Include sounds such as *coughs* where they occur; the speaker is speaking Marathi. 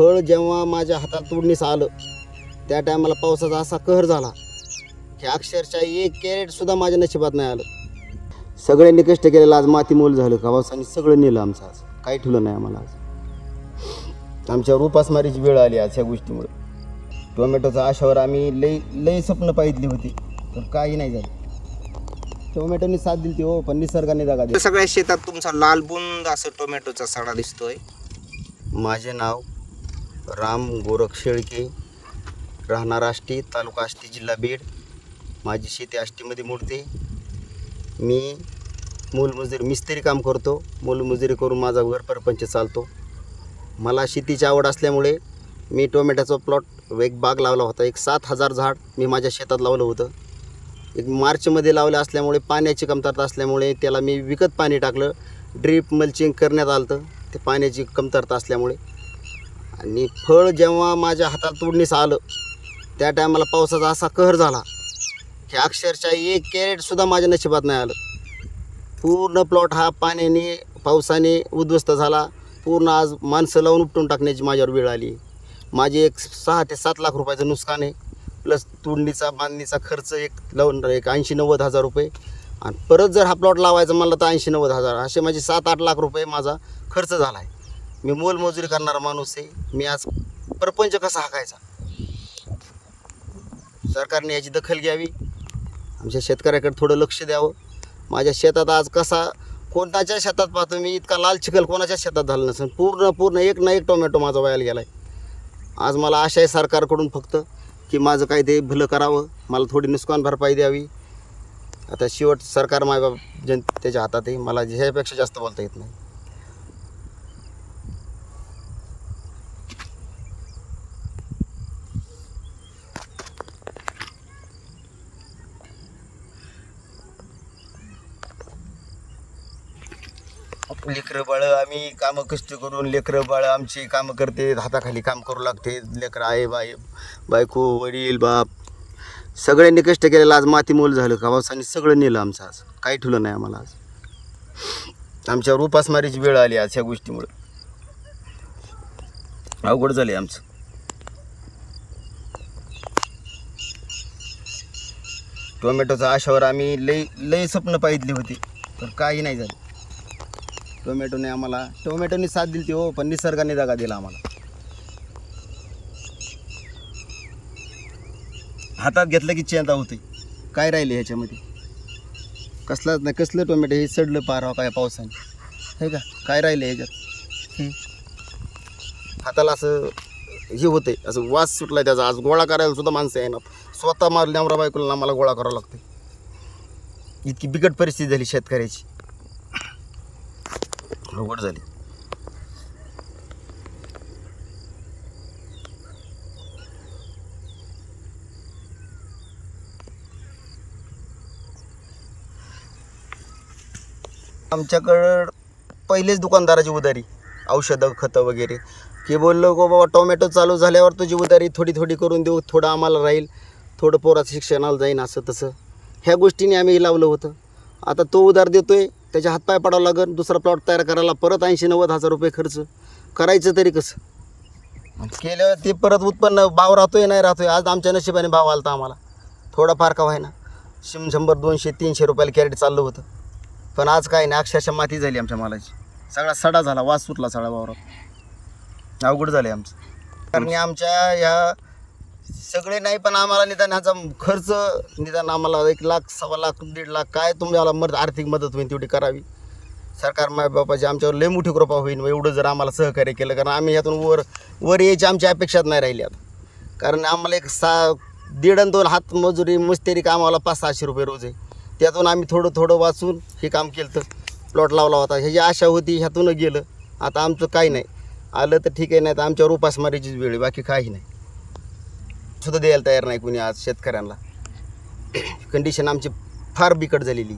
फळ जेव्हा माझ्या हातात तोडणीस आलं त्या टायमाला पावसाचा असा कहर झाला. की अक्षरशः एक कॅरेटसुद्धा माझ्या नशिबात नाही आलं. सगळ्यांनी कष्ट केलेलं आज माती मोल झालं का पावसाने सगळं नेलं आमचं आज. काही ठेवलं नाही आम्हाला आज. आमच्यावर उपासमारीची वेळ आली आज ह्या गोष्टीमुळे. टोमॅटोच्या आशावर आम्ही लई लई स्वप्न पाहितली होती पण काही नाही झालं. टोमॅटोनी साथ दिली ती हो पण निसर्गाने जागा दिली. सगळ्या शेतात तुमचा लालबुंद असं टोमॅटोचा सडा दिसतोय. माझे नाव राम गोरख शेळके राहणार आष्टी तालुका आष्टी जिल्हा बीड. माझी शेती आष्टीमध्ये मोडते. मी मूलमजुरी मिस्त्री काम करतो. मूलमजुरी करून माझा घर परपंच चालतो. मला शेतीची आवड असल्यामुळे मी टोमॅटोचा प्लॉट एक बाग लावला होता. एक सात हजार झाड मी माझ्या शेतात लावलं होतं. एक मार्चमध्ये लावलं असल्यामुळे पाण्याची कमतरता असल्यामुळे त्याला मी विकत पाणी टाकलं. ड्रीप मल्चिंग करण्यात आलं ते पाण्याची कमतरता असल्यामुळे आणि फळ जेव्हा माझ्या हातात तोडणीस आलं त्या टायमाला पावसाचा असा कहर झाला. की अक्षरशः एक कॅरेटसुद्धा माझ्या नशिबात नाही आलं. पूर्ण प्लॉट हा पाण्याने पावसाने उद्ध्वस्त झाला. पूर्ण आज माणसं लावून उपटून टाकण्याची माझ्यावर वेळ आली. माझी एक सहा ते सात लाख रुपयाचं नुकसान आहे. प्लस तोडणीचा बांधणीचा खर्च एक लावून एक ऐंशी नव्वद हजार रुपये. आणि परत जर हा प्लॉट लावायचा म्हणलं तर ऐंशी नव्वद हजार. असे माझे सात आठ लाख रुपये माझा खर्च झाला आहे मी मोलमजुरी करणारा माणूस आहे. मी आज परपंच कसा हाकायचा? सरकारने याची दखल घ्यावी. आमच्या शेतकऱ्याकडे थोडं लक्ष द्यावं. माझ्या शेतात आज कसा कोणाच्या शेतात पाहतो मी इतका लाल चिखल कोणाच्या शेतात झाला नसेल. पूर्ण पूर्ण एक ना एक टोमॅटो माझा व्हायला गेला आहे आज मला आशा आहे सरकारकडून फक्त की माझं काय ते भलं करावं. मला थोडी नुकसान भरपाई द्यावी. आता शेवट सरकार मायबाप त्याच्या हातात आहे. मला ह्यापेक्षा जास्त बोलता येत नाही. लेकरं बाळं आम्ही कामं कष्ट करून लेकरं बाळं आमची कामं करते हाताखाली काम करू लागते. लेकरं आहे बाई बायको वडील बाप सगळ्यांनी कष्ट केलेलं आज मातीमोल झालं का? पावसाने सगळं नेलं आमचं आज. काही ठुलं नाही आम्हाला आज. आमच्यावर उपासमारीची वेळ आली आज ह्या गोष्टीमुळं. अवघड झाले आमचं. टोमॅटोचा आशावर आम्ही लई लई स्वप्न पाहितली होती पण काही नाही झालं. टोमॅटोने आम्हाला टोमॅटोने साथ दिली ती हो पण निसर्गाने जागा दिला आम्हाला. हातात घेतलं की चेंदा होते. काय राहिले ह्याच्यामध्ये? कसलाच नाही कसलं टोमॅटो हे सडलं पार हो काय पावसाने. हे का? काय राहिले ह्याच्यात? हाताला असं हे होते असं वास सुटला त्याचा. आज गोळा करायला सुद्धा माणसं येणार स्वतः मारली बायकोला आम्हाला गोळा करावा लागते इतकी बिकट परिस्थिती झाली शेतकऱ्याची. अवघड झाली. आमच्याकडं पहिलेच दुकानदाराची उधारी औषधं खतं वगैरे. की बोललो गो बाबा टोमॅटो चालू झाल्यावर तुझी उधारी थोडी थोडी करून देऊ थोडं आम्हाला राहील थोडं पोराचं शिक्षणाला जाईन असं तसं. ह्या गोष्टीने आम्ही लावलं होतं. आता तो उधार देतो आहे त्याच्या हातपाय पाडावं लागेल दुसरा प्लॉट तयार करायला परत ऐंशी नव्वद हजार रुपये खर्च. करायचं तरी कसं? केल्यावर ते परत उत्पन्न भाव राहतोय नाही राहतोय आज आमच्या नशिबाने भाव आलता आम्हाला. थोडाफार का व्हायना. शिम शंभर दोनशे तीनशे रुपयाला कॅरेट चाललं होतं. पण आज काय नाही अक्षरशः माती झाली आमच्या मालाची. सगळा सडा झाला वास सुटला सगळा वावरात. अवघड झाले आमचं. कारण आमच्या या सगळे नाही पण आम्हाला निदान ह्याचा खर्च निदान आम्हाला एक लाख सव्वा लाख दीड लाख काय तुम्हाला मदत आर्थिक मदत होईल तेवढी करावी. सरकार मायबापाची आमच्यावर लय मोठी कृपा होईल एवढं जर आम्हाला सहकार्य केलं कारण आम्ही ह्यातून वर वर यायची आमची अपेक्षाच नाही राहिली आता. कारण आम्हाला एक सा दीड आणि दोन हात मजुरी मुस्तेरी कामाला पाच सहाशे रुपये रोज आहे. त्यातून आम्ही थोडं थोडं वाचून हे काम केलं तर प्लॉट लावला होता. ह्याची आशा होती ह्यातून गेलं. आता आमचं काही नाही. आलं तर ठीक आहे नाही तर आमच्यावर उपासमारीचीच वेळ आहे बाकी काही नाही. सुद्धा द्यायला तयार नाही कुणी आज शेतकऱ्यांना. *coughs* कंडिशन आमची फार बिकट झालेली.